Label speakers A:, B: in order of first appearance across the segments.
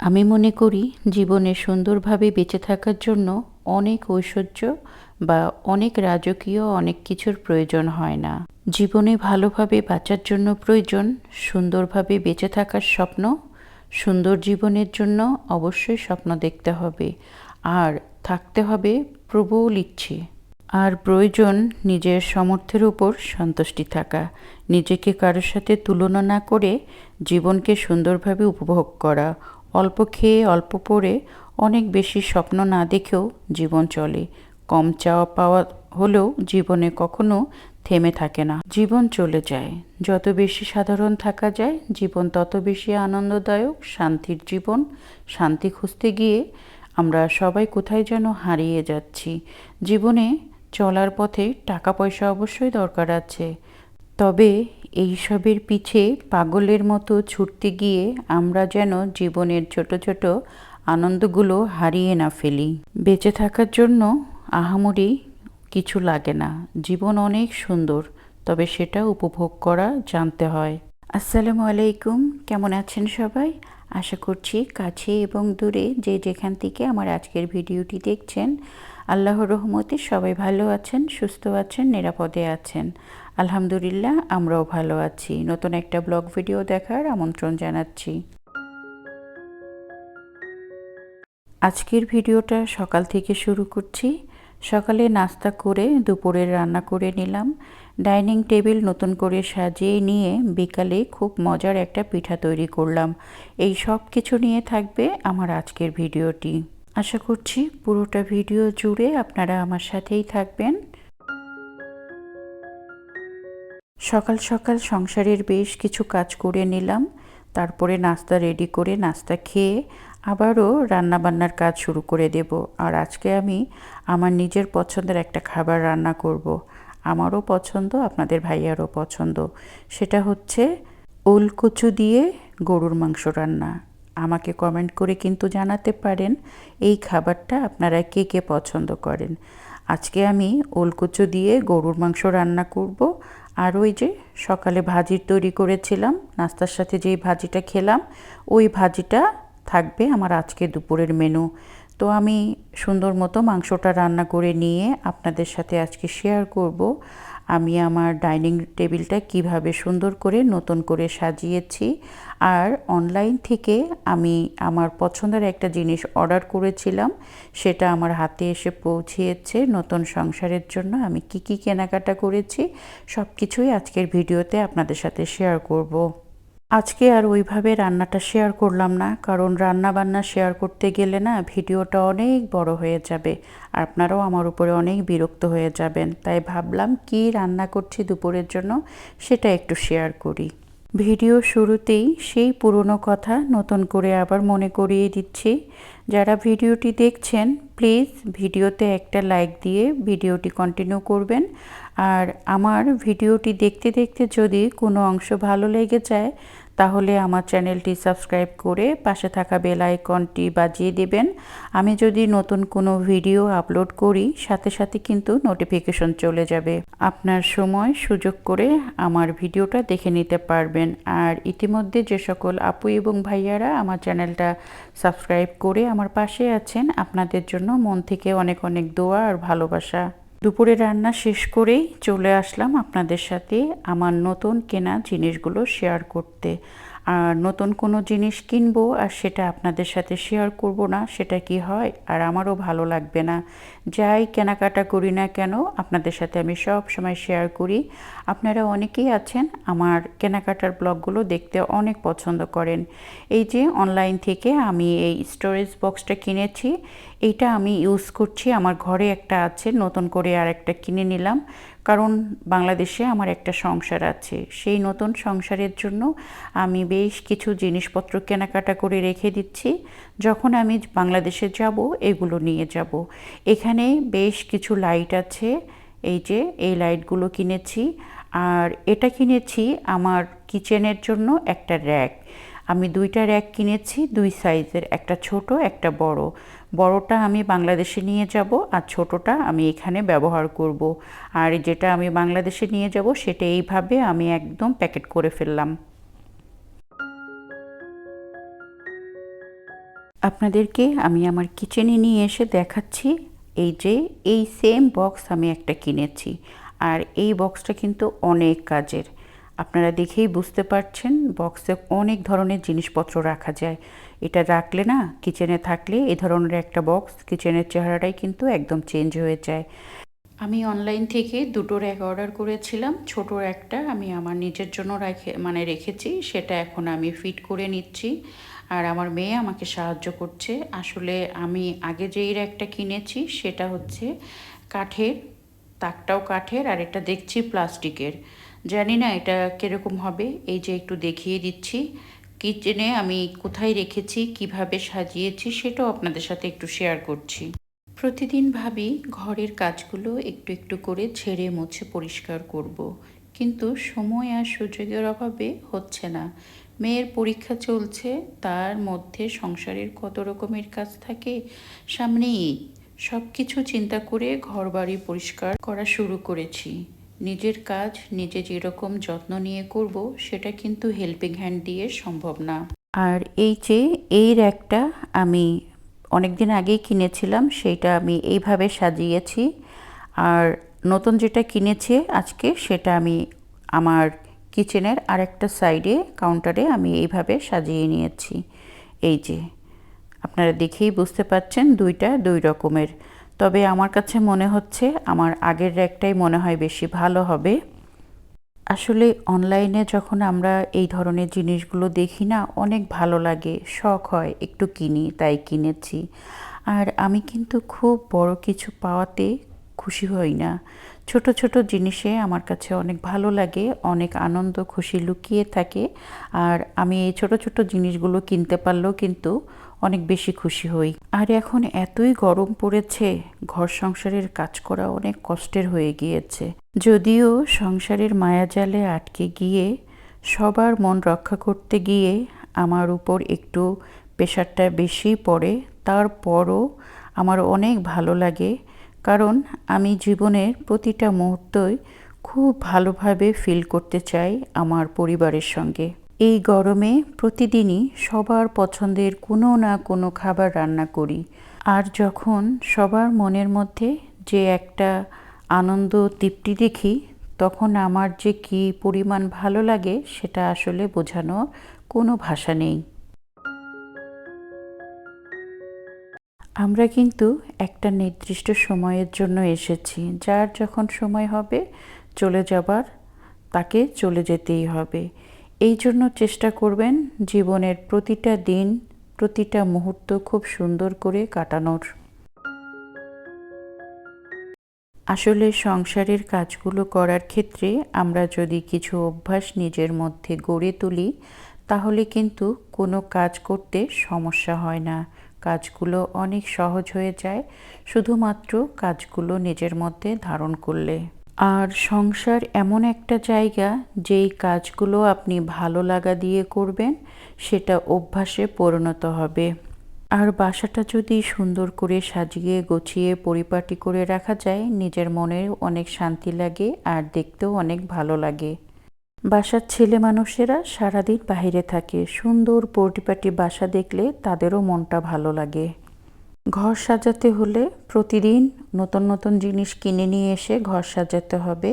A: আমি মনে করি জীবনে সুন্দরভাবে বেঁচে থাকার জন্য অনেক ঐশ্বর্য বা অনেক রাজকীয় অনেক কিছুর প্রয়োজন হয় না। জীবনে ভালোভাবে বাঁচার জন্য প্রয়োজন সুন্দরভাবে বেঁচে থাকার স্বপ্ন, সুন্দর জীবনের জন্য অবশ্যই স্বপ্ন দেখতে হবে। আর থাকতে হবে প্রবল ইচ্ছে। আর প্রয়োজন নিজের সামর্থ্যের উপর সন্তুষ্টি থাকা। নিজেকে কারোর সাথে তুলনা না করে জীবনকে সুন্দরভাবে উপভোগ করা। অল্প খেয়ে অল্প পরে অনেক বেশি স্বপ্ন না দেখেও জীবন চলে। কম চাওয়া পাওয়া হলেও জীবনে কখনো থেমে থাকে না। জীবন চলে যায়। যত বেশি সাধারণ থাকা যায়, জীবন তত বেশি আনন্দদায়ক, শান্তির জীবন, শান্তি খুঁজতে গিয়ে আমরা সবাই কোথায় যেন হারিয়ে যাচ্ছি। জীবনে চলার পথে টাকা পয়সা অবশ্যই দরকার আছে। তবে এইসবের পিছে পাগলের মতো ছুটতে গিয়ে আমরা যেন জীবনের ছোট ছোট আনন্দগুলো হারিয়ে না ফেলি। বেঁচে থাকার জন্য আহামরি কিছু লাগে না। জীবন অনেক সুন্দর, তবে সেটা উপভোগ করা জানতে হয়। আসসালামু আলাইকুম, কেমন আছেন সবাই? আশা করছি কাছে এবং দূরে যে যেখান থেকে আমার আজকের ভিডিওটি দেখছেন আল্লাহর রহমতে সবাই ভালো আছেন, সুস্থ আছেন, নিরাপদে আছেন। আলহামদুলিল্লাহ, আমরাও ভালো আছি। নতুন একটা ব্লগ ভিডিও দেখার আমন্ত্রণ জানাচ্ছি। আজকের ভিডিওটা সকাল থেকে শুরু করছি। সকালে নাস্তা করে দুপুরের রান্না করে নিলাম। ডাইনিং টেবিল নতুন করে সাজিয়ে নিয়ে বিকালে খুব মজার একটা পিঠা তৈরি করলাম। এই সব কিছু নিয়ে থাকবে আমার আজকের ভিডিওটি। আশা করছি পুরোটা ভিডিও জুড়ে আপনারা আমার সাথেই থাকবেন। সকাল সকাল সংসারের বেশ কিছু কাজ করে নিলাম, তারপরে নাস্তা রেডি করে নাস্তা খেয়ে আবারও রান্নাবান্নার কাজ শুরু করে দেব। আর আজকে আমি আমার নিজের পছন্দের একটা খাবার রান্না করব। আমারও পছন্দ, আপনাদের ভাইয়ারও পছন্দ। সেটা হচ্ছে ওলকচু দিয়ে গরুর মাংস রান্না। আমাকে কমেন্ট করে কিন্তু জানাতে পারেন এই খাবারটা আপনারা কে কে পছন্দ করেন। আজকে আমি ওলকচু দিয়ে গরুর মাংস রান্না করব আর ওই যে সকালে ভাজি তৈরি করেছিলাম, নাস্তার সাথে যেই ভাজিটা খেলাম, ওই ভাজিটা থাকবে আমার আজকে দুপুরের মেনু তো আমি সুন্দর মতো মাংসটা রান্না করে নিয়ে আপনাদের সাথে আজকে শেয়ার করব। আমি আমার ডাইনিং টেবিলটা কীভাবে সুন্দর করে নতুন করে সাজিয়েছি আর অনলাইন থেকে আমি আমার পছন্দের একটা জিনিস অর্ডার করেছিলাম, সেটা আমার হাতে এসে পৌঁছিয়েছে নতুন সংসারের জন্য। আমি কি কি কেনাকাটা করেছি সব কিছুই আজকের ভিডিওতে আপনাদের সাথে শেয়ার করব। আজকে আর ওইভাবে রান্নাটা শেয়ার করলাম না, কারণ রান্না বান্না শেয়ার করতে গেলে না ভিডিওটা অনেক বড় হয়ে যাবে, আপনারাও আমার উপরে অনেক বিরক্ত হয়ে যাবেন। তাই ভাবলাম কি রান্না করছি দুপুরের জন্য সেটা একটু শেয়ার করি। ভিডিও শুরুতেই সেই পুরনো কথা নতুন করে আবার মনে করিয়ে দিচ্ছি। যারা ভিডিওটি দেখছেন, প্লিজ ভিডিওতে একটা লাইক দিয়ে ভিডিওটি কন্টিনিউ করবেন। আর আমার ভিডিওটি দেখতে দেখতে যদি কোনো অংশ ভালো লেগে যায় তাহলে আমার চ্যানেলটি সাবস্ক্রাইব করে পাশে থাকা বেল আইকনটি বাজিয়ে দেবেন। আমি যদি নতুন কোনো ভিডিও আপলোড করি, সাথে সাথে কিন্তু নোটিফিকেশন চলে যাবে। আপনার সময়, সুযোগ করে আমার ভিডিওটা দেখে নিতে পারবেন। আর ইতিমধ্যে যে সকল আপু এবং ভাইয়ারা আমার চ্যানেলটা সাবস্ক্রাইব করে আমার পাশে আছেন, আপনাদের জন্য মন থেকে অনেক অনেক দোয়া আর ভালোবাসা। দুপুরে রান্না শেষ করেই চলে আসলাম আপনাদের সাথে আমার নতুন কেনা জিনিসগুলো শেয়ার করতে। আর নতুন কোনো জিনিস কিনবো আর সেটা আপনাদের সাথে শেয়ার করব না, সেটা কি হয়? আর আমারও ভালো লাগবে না। যাই কেনাকাটা করি না কেন, আপনাদের সাথে আমি সব সময় শেয়ার করি। আপনারা অনেকেই আছেন আমার কেনাকাটার ব্লগগুলো দেখতে অনেক পছন্দ করেন। এই যে অনলাইন থেকে আমি এই স্টোরেজ বক্সটা কিনেছি, এইটা আমি ইউজ করছি। আমার ঘরে একটা আছে, নতুন করে আর একটা কিনে নিলাম। কারণ বাংলাদেশে আমার একটা সংসার আছে। সেই নতুন সংসারের জন্য আমি বেশ কিছু জিনিসপত্র কেনাকাটা করে রেখে দিচ্ছি। যখন আমি বাংলাদেশে যাব, এগুলো নিয়ে যাব। এখানে বেশ কিছু লাইট আছে। এই যে, এই লাইটগুলো কিনেছি। আর এটা কিনেছি আমার কিচেনের জন্য একটা র্যাক। আমি দুইটা র্যাক কিনেছি, দুই সাইজের, একটা ছোট, একটা বড়। বড়টা আমি বাংলাদেশে নিয়ে যাব আর ছোটটা আমি এখানে ব্যবহার করব। আর যেটা আমি বাংলাদেশে নিয়ে যাব সেটা এইভাবে আমি একদম প্যাকেট করে ফেললাম। আপনাদেরকে আমি আমার কিচেনে নিয়ে এসে দেখাচ্ছি এই যে এই সেম বক্স আমি একটা কিনেছি। আর এই বক্সটা কিন্তু অনেক কাজের। আপনারা দেখেই বুঝতে পারছেন বক্সে অনেক ধরনের জিনিসপত্র রাখা যায়। এটা রাখলে না, কিচেনে থাকলে এই ধরনের একটা বক্স কিচেনের চেহারাটাই কিন্তু একদম চেঞ্জ হয়ে যায়। আমি অনলাইন থেকে দুটোর এক অর্ডার করেছিলাম, ছোটোর একটা আমি আমার নিজের জন্য রেখে মানে রেখেছি, সেটা এখন আমি ফিট করে নিচ্ছি। আর আমার মেয়ে আমাকে সাহায্য করছে। আসলে আমি আগে যেই র্যাকটা কিনেছি, সেটা হচ্ছে কাঠের, তাকটাও কাঠের, আর এটা দেখছি প্লাস্টিকের। জানি না এটা কীরকম হবে। এই যে একটু দেখিয়ে দিচ্ছি। কিচেনে আমি কোথায় রেখেছি, কীভাবে সাজিয়েছি সেটাও আপনাদের সাথে একটু শেয়ার করছি। প্রতিদিন ভাবি ঘরের কাজগুলো একটু একটু করে ছেড়ে মুছে পরিষ্কার করব। কিন্তু সময় আর সুযোগের অভাবে হচ্ছে না। মেয়ের পরীক্ষা চলছে, তার মধ্যে সংসারের কত রকমের কাজ থাকে সামনেই। সব কিছু চিন্তা করে ঘর বাড়ি পরিষ্কার করা শুরু করেছি। নিজের কাজ, নিজে যেরকম যত্ন নিয়ে করব, সেটা কিন্তু হেল্পিং হ্যান্ড দিয়ে সম্ভব না। আর এই যে, এই র্যাকটা আমি অনেক দিন আগেই কিনেছিলাম সেইটা আমি এইভাবে সাজিয়েছি। আর নতুন যেটা কিনেছি আজকে, সেটা আমি আমার কিচেনের আরেকটা সাইডে কাউন্টারে আমি এইভাবে সাজিয়ে নিয়েছি। এই যে, আপনারা দেখেই বুঝতে পাচ্ছেন দুইটা দুই রকমের। তবে আমার কাছে মনে হচ্ছে আমার আগের র্যাকটাই মনে হয় বেশি ভালো হবে। আসলে অনলাইনে যখন আমরা এই ধরনের জিনিসগুলো দেখি না, অনেক ভালো লাগে, শখ হয়, একটু কিনি, তাই কিনেছি। আর আমি কিন্তু খুব বড় কিছু পাওয়াতে খুশি হই না। ছোট ছোট জিনিসে আমার কাছে অনেক ভালো লাগে, অনেক আনন্দ, খুশি লুকিয়ে থাকে। আর আমি এই ছোট ছোট জিনিসগুলো কিনতে পারলেও কিন্তু অনেক বেশি খুশি হই। আর এখন এতই গরম পড়েছে, ঘর সংসারের কাজ করা অনেক কষ্টের হয়ে গিয়েছে। যদিও সংসারের মায়াজালে আটকে গিয়ে, সবার মন রক্ষা করতে গিয়ে আমার উপর একটু প্রেশারটা বেশি পড়ে, তারপরও আমার অনেক ভালো লাগে। কারণ আমি জীবনের প্রতিটা মুহূর্তই খুব ভালোভাবে ফিল করতে চাই আমার পরিবারের সঙ্গে। এই গরমে প্রতিদিনই সবার পছন্দের কোনো না কোনো খাবার রান্না করি। আর যখন সবার মনের মধ্যে যে একটা আনন্দ তৃপ্তি দেখি, তখন আমার যে কি পরিমাণ ভালো লাগে সেটা আসলে বোঝানোর কোনো ভাষা নেই। আমরা কিন্তু একটা নির্দিষ্ট সময়ের জন্য এসেছি, যার যখন সময় হবে, চলে যাবার, তাকে চলে যেতেই হবে। এই জন্য চেষ্টা করবেন জীবনের প্রতিটা দিন, প্রতিটা মুহূর্ত খুব সুন্দর করে কাটানোর। আসলে সংসারের কাজগুলো করার ক্ষেত্রে আমরা যদি কিছু অভ্যাস নিজের মধ্যে গড়ে তুলি, তাহলে কিন্তু কোনো কাজ করতে সমস্যা হয় না। কাজগুলো অনেক সহজ হয়ে যায়, শুধুমাত্র কাজগুলো নিজের মধ্যে ধারণ করলে। আর সংসার এমন একটা জায়গা যেই কাজগুলো আপনি ভালো লাগা দিয়ে করবেন, সেটা অভ্যাসে পরিণত হবে। আর বাসাটা যদি সুন্দর করে সাজিয়ে, গুছিয়ে, পরিপাটি করে রাখা যায়, নিজের মনের অনেক শান্তি লাগে আর দেখতেও অনেক ভালো লাগে। বাসার ছেলে মানুষেরা সারাদিন বাহিরে থাকে। সুন্দর পরিপাটি বাসা দেখলে তাদেরও মনটা ভালো লাগে। ঘর সাজাতে হলে প্রতিদিন নতুন নতুন জিনিস কিনে নিয়ে এসে ঘর সাজাতে হবে,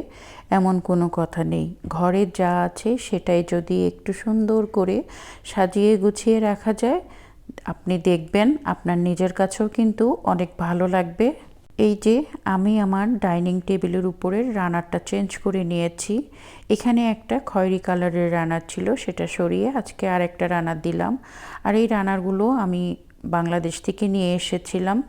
A: এমন কোনো কথা নেই। ঘরে যা আছে সেটাই যদি একটু সুন্দর করে সাজিয়ে গুছিয়ে রাখা যায়, আপনি দেখবেন আপনার নিজের কাছেও কিন্তু অনেক ভালো লাগবে। এই যে আমি আমার ডাইনিং টেবিলের উপরে রানারটা চেঞ্জ করে নিয়েছি। এখানে একটা খয়েরি কালারের রানার ছিল, সেটা সরিয়ে আজকে আর একটা রানার দিলাম। আর এই রানারগুলো আমি বাংলাদেশ থেকে নিয়ে এসেছিলাম।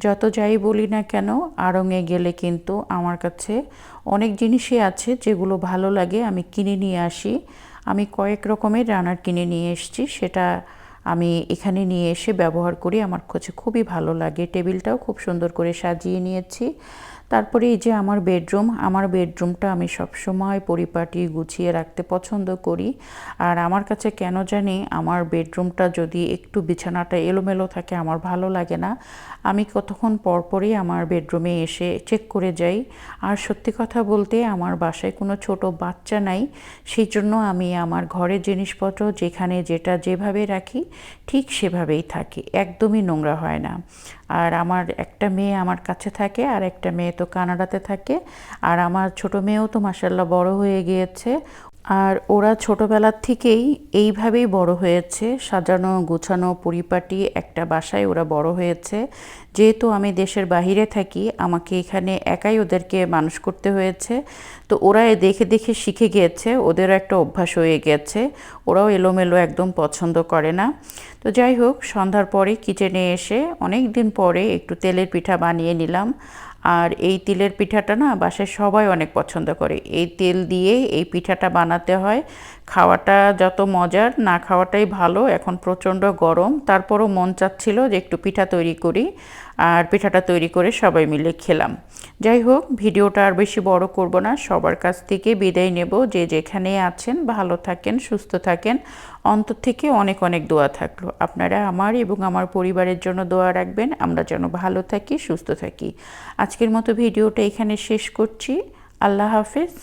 A: যত যাই বলি না কেন আড়ংয়ে গেলে কিন্তু আমার কাছে অনেক জিনিসই আছে যেগুলো ভালো লাগে, আমি কিনে নিয়ে আসি। আমি কয়েক রকমের রানার কিনে নিয়ে এসেছি, সেটা আমি এখানে নিয়ে এসে ব্যবহার করি। আমার কাছে খুবই ভালো লাগে। টেবিলটাও খুব সুন্দর করে সাজিয়ে নিয়েছি। তারপরে এই যে আমার বেডরুম, আমার বেডরুমটা আমি সবসময় পরিপাটি গুছিয়ে রাখতে পছন্দ করি। আর আমার কাছে কেন জানি আমার বেডরুমটা যদি একটু বিছানাটা এলোমেলো থাকে আমার ভালো লাগে না। আমি কতক্ষণ পরপরই আমার বেডরুমে এসে চেক করে যাই। আর সত্যি কথা বলতে আমার বাসায় কোনো ছোট বাচ্চা নাই। সেই জন্য আমি আমার ঘরের জিনিসপত্র যেখানে যেটা যেভাবে রাখি, ঠিক সেভাবেই থাকে। একদমই নোংরা হয় না। আর আমার একটা মেয়ে আমার কাছে থাকে, আর একটা মেয়ে তো কানাডাতে থাকে। আর আমার ছোট মেয়েও তো মাসাল্লাহ বড় হয়ে গিয়েছে। আর ওরা ছোটবেলার থেকেই এইভাবেই বড় হয়েছে। সাজানো, গোছানো, পরিপাটি একটা বাসায় ওরা বড় হয়েছে। যেহেতু আমি দেশের বাহিরে থাকি, আমাকে এখানে একাই ওদেরকে মানুষ করতে হয়েছে। তো ওরা এ দেখে দেখে শিখে গিয়েছে ওদেরও একটা অভ্যাস হয়ে গেছে ওরাও এলোমেলো একদম পছন্দ করে না। তো যাই হোক, সন্ধ্যার পরে কিচেনে এসে অনেক দিন পরে একটু তেলের পিঠা বানিয়ে নিলাম। আর এই তিলের পিঠাটা না বাসায় সবাই অনেক পছন্দ করে। এই তেল দিয়ে এই পিঠাটা বানাতে হয়। খাওয়াটা যত মজার, না খাওয়াটাই ভালো। এখন প্রচণ্ড গরম। তারপরও মন চাচ্ছিল যে একটু পিঠা তৈরি করি। আর পিঠাটা তৈরি করে সবাই মিলে খেলাম। যাই হোক ভিডিওটা আর বেশি বড় করব না, সবার কাছ থেকে বিদায় নেব। যে যেখানে আছেন, ভালো থাকেন, সুস্থ থাকেন। অন্তর থেকে অনেক অনেক দোয়া থাকল। আপনারা আমার এবং আমার পরিবারের জন্য দোয়া রাখবেন। আমরা যেন ভালো থাকি, সুস্থ থাকি। আজকের মতো ভিডিওটা এখানে শেষ করছি। আল্লাহ হাফেজ।